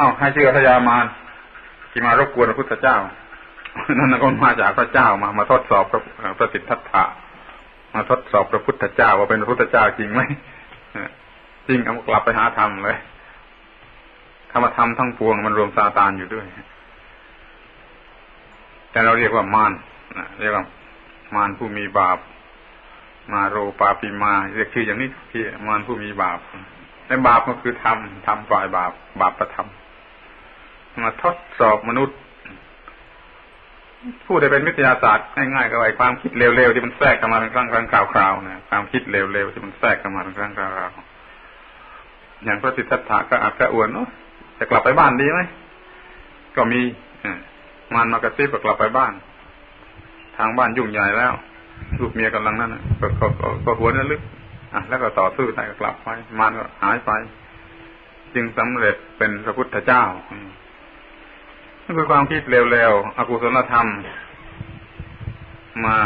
อ้าให้เชื่อพยามารที่มารบกวนพระพุทธเจ้า นั่นก็มาจากพระเจ้ามามาทดสอบพระพระสิทธัตถะมาทดสอบพระพุทธเจ้าว่าเป็นพระพุทธเจ้าจริงไหมจริงเอากลับไปหาธรรมเลยธรรมธรรมทั้งปวงมันรวมซาตานอยู่ด้วย แต่เราเรียกว่ามารเรียกว่ามารผู้มีบาป มาโรปาปิมาเรียกชื่ออย่างนี้ที่มารผู้มีบาปและบาปก็คือทำทำฝ่ายบาป บาปประทำม มาทดสอบมนุษย์พูดได้เป็นวิทยาศาสตร์ง่ายๆก็ไอ้ความคิดเร็วๆที่มันแทรกเข้ามาเป็นครั้งครั้งคราวๆนะความคิดเร็วๆที่มันแทรกเข้ามาเป็นครั้งคราวๆอย่างพระสิทธัตถะก็อักกระอวนเนาะจะกลับไปบ้านดีไหมก็มีมันมากระซิบกลับไปบ้าน ทางบ้านยุ่งใหญ่แล้วลูกเมียกำลังนั่นก็ก็ก็หัวนั่นลึกอะแล้วก็ต่อสู้ได้ก็กลับไปมันก็หายไป จึงสำเร็จเป็นพระพุทธเจ้า นี่คือความคิดเร็วๆอกุศลธรรม มา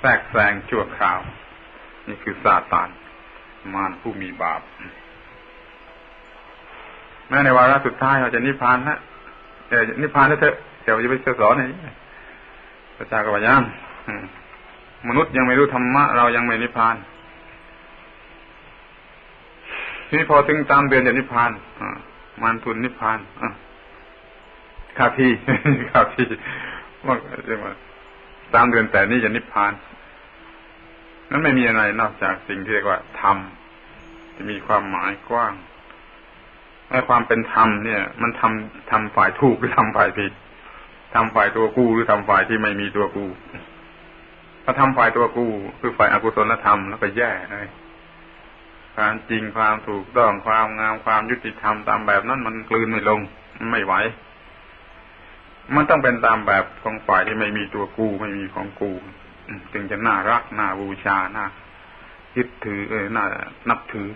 แทรกแซงชั่วคราว นี่คือซาตาน มารผู้มีบาป แม้ในวาระสุดท้ายเราจะนิพพานฮะแต่นิพพานแล้วเถอะเดี๋ยวจะไปสอนนี่พระเจ้าก็พยายามนุษย์ยังไม่รู้ธรรมะ เรายังไม่นิพพานทีนี้พอถึงตามเดือนจะนิพพานมารทุนนิพพาน ข้าที่ข้าที่ว่าเรียกว่าตามเดือนแต่นี้จะนิพพานนั้นไม่มีอะไรนอกจากสิ่งที่เรียกว่าธรรมจะมีความหมายกว้างไอ้ความเป็นธรรมเนี่ย มันทำทำฝ่ายถูกหรือทำฝ่ายผิดทำฝ่ายตัวกูหรือทำฝ่ายที่ไม่มีตัวกูถ้าทำฝ่ายตัวกูคือฝ่ายอกุศลธรรมแล้วก็แย่เลยความจริงความถูกต้องความงามความยุติธรรมตามแบบนั้นมันกลืนไม่ลง ไม่ไหว มันต้องเป็นตามแบบของฝ่ายที่ไม่มีตัวกูไม่มีของกูจึงจะน่ารักน่าบูชาน่ายึดถือเออน่านับถือ